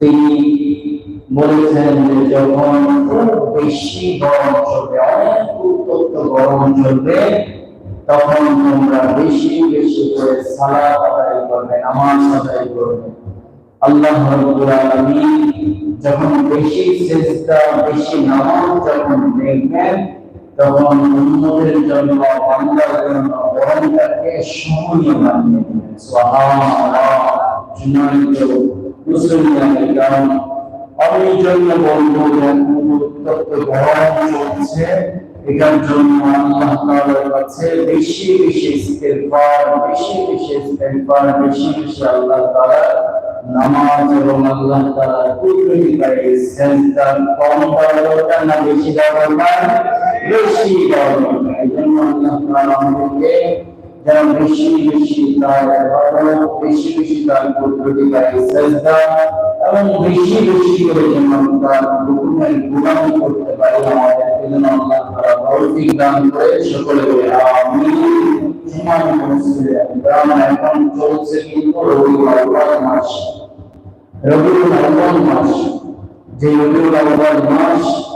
তিনি বলেছেন যে যখন খুব বেশি গরম চলবে অনেক উত্তপ্ত গরম চলবে তখন তোমরা বেশি বেশি করে সালাত আদায় করবে নামাজ আদায় করবে আল্লাহ রাব্বুল আলামিন যখন বেশি চেষ্টা বেশি নামাজ যখন দেখবেন তখন উন্নতের জন্য বান্দার জন্য গরমটাকে সহনীয় বানিয়ে দেবেন। সুবহানাল্লাহ। সম্মানিত মুসলিম কারণ আমি জন্য বলব উত্তপ্ত গরম চলছে। এটার জন্য আল্লাহ তাআলার কাছে বেশি বেশি ইস্তেগফার, বেশি বেশি ইস্তেগফার, বেশি বেশি আল্লাহ তাআলা নামাজ এবং আল্লাহ তাআলা কুদরতি করে সেজদা কম দরকার না, বেশি দরকার বেশি দরকার। এই জন্য আল্লাহ তাআলা আমাদেরকে যেন বেশি বেশি তার ইবাদত বেশি বেশি তার কুদরতি করে সেজদা এবং বেশি বেশি করে যেন তার হুকুমের গুণামি করতে পারি, আমাদের জন্য আল্লাহ তাআলা তৌফিক দান করে সকলে বলে, আমিন। সম্মানিত মুসলিম গ্রাম এখন চলছে কিন্তু আউয়াল মাস। আউয়াল মাস। যে আউয়াল মাস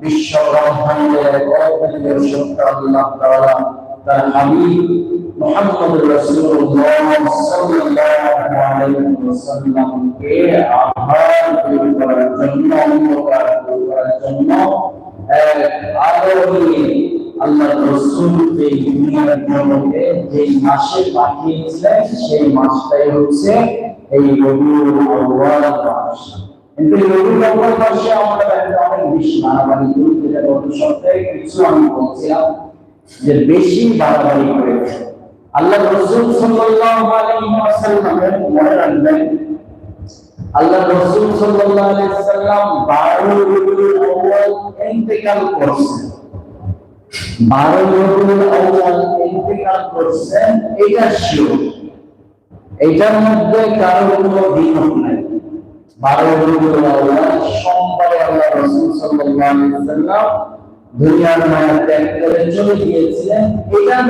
বিশ্ব ব্রহ্মাণ্ডের অদ্বিতীয় সত্তা আল্লাহ তাআলা তার হাবিব মুহাম্মদ রাসূলুল্লাহ সাল্লাল্লাহু আলাইহি ওয়াসাল্লামকে আহ্বান করার জন্য অন্ধকার দূর করার জন্য আলো নিয়ে আল্লাহ রসুলকে দুনিয়ার জগতে যেই মাসে পাঠিয়েছিলেন সেই মাসটাই হচ্ছে এই রবিউল আউয়াল মাস কিন্তু আমরা একটা অনেক বেশি বাড়াবাড়ি করি, যেটা গত সপ্তাহে কিছু আমি বলছিলাম যে বেশি বাড়াবাড়ি করেছে আল্লাহ রসুল সাল্লাল্লাহু আলাইহি ওয়াসাল্লামের মনে রাখবেন, আল্লাহ রাসূল সাল্লাল্লাহু আলাইহি সাল্লাম 12 রবিউল আউয়াল ইন্তেকাল করছেন। 12 রবিউল আউয়াল ইন্তেকাল করছেন, এটা শিওর এটার মধ্যে কারও কোনো নাই। 12 রবিউল সোমবারে আল্লাহ রাসূল সাল্লাম দুনিয়ার মায়া ত্যাগ করে চলে গিয়েছিলেন। এটার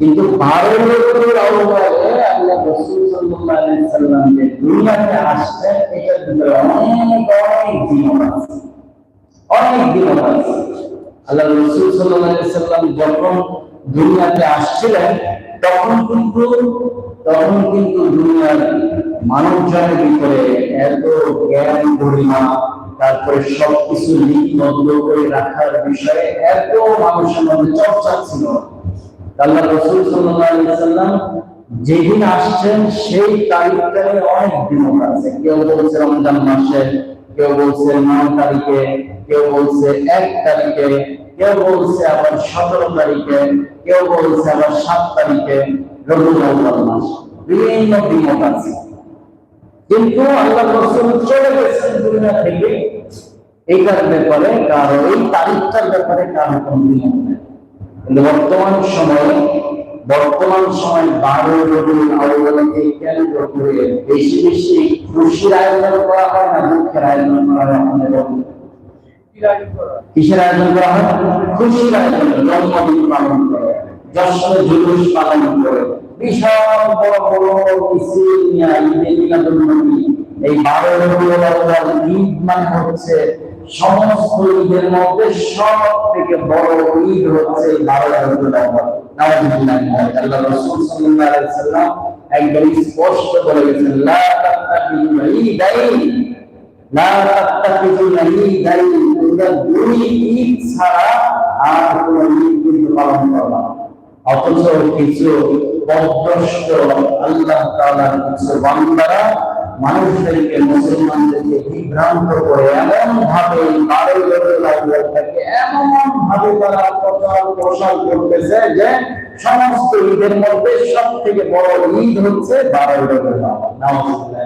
কিন্তু বারো অবকালে আল্লাহ রসুল সাল্লাল্লাহু আলাইহি সাল্লাম দুনিয়াতে আসছেন, এটার ভিতরে অনেক অনেক জীবন আছে। অনেক জীবন আছে। আল্লাহ রসুল সাল্লাল্লাহু আলাইহি সাল্লাম যখন দুনিয়াতে আসছিলেন, তখন কিন্তু তখন কিন্তু দুনিয়ার মানুষজনের ভিতরে এত জ্ঞান, গরিমা, তারপরে সবকিছু লিপিবদ্ধ করে রাখার বিষয়ে এত মানুষের মধ্যে চর্চা ছিল। আল্লাহ রসুল সাল্লাম যেদিন আসছেন, সেই তারিখটায় অনেক দিন আছে। কেউ বলছে রমজান মাসে, কেউ বলছে নয় তারিখে, কেউ বলছে এক তারিখে, কেউ বলছে আবার সতেরো তারিখে, কেউ বলছে আবার সাত তারিখে, রবিউল মাস। বিভিন্ন দিন আছে। কিন্তু আল্লাহ রসুল চলে গেছেন দুনিয়া থেকে। এইটার ব্যাপারে কারও এই তারিখটার ব্যাপারে কারও কোনো কিন্তু বর্তমান সময়ে বর্তমান সময় বারো রবিউল আউয়ালকে কেন্দ্র করে বেশি বেশি খুশির আয়োজন করা হয় না দুঃখের আয়োজন করা হয় আমাদের কিসের আয়োজন করা হয়। খুশির আয়োজন জন্মদিন পালন করে যশোরে জুলুস পালন করে। বিশাল বড় বড় এই বারো ঈদ মানে হচ্ছে সমস্ত ঈদের মধ্যে সব থেকে বড় ঈদ হচ্ছে বারো একদম স্পষ্ট গেছেন ছাড়া আর কোনো ঈদ কিন্তু পালন করো না। অথচ কিছু আল্লাহ কিছু বান্দারা মানুষদেরকে, মুসলমানদেরকে বিভ্রান্ত করে এমন ভাবে বারো এমন ভাবে তারা প্রচার প্রসার করতেছে যে সমস্ত ঈদের মধ্যে সব থেকে বড় ঈদ হচ্ছে আউয়াল। নাউজুবিল্লাহ।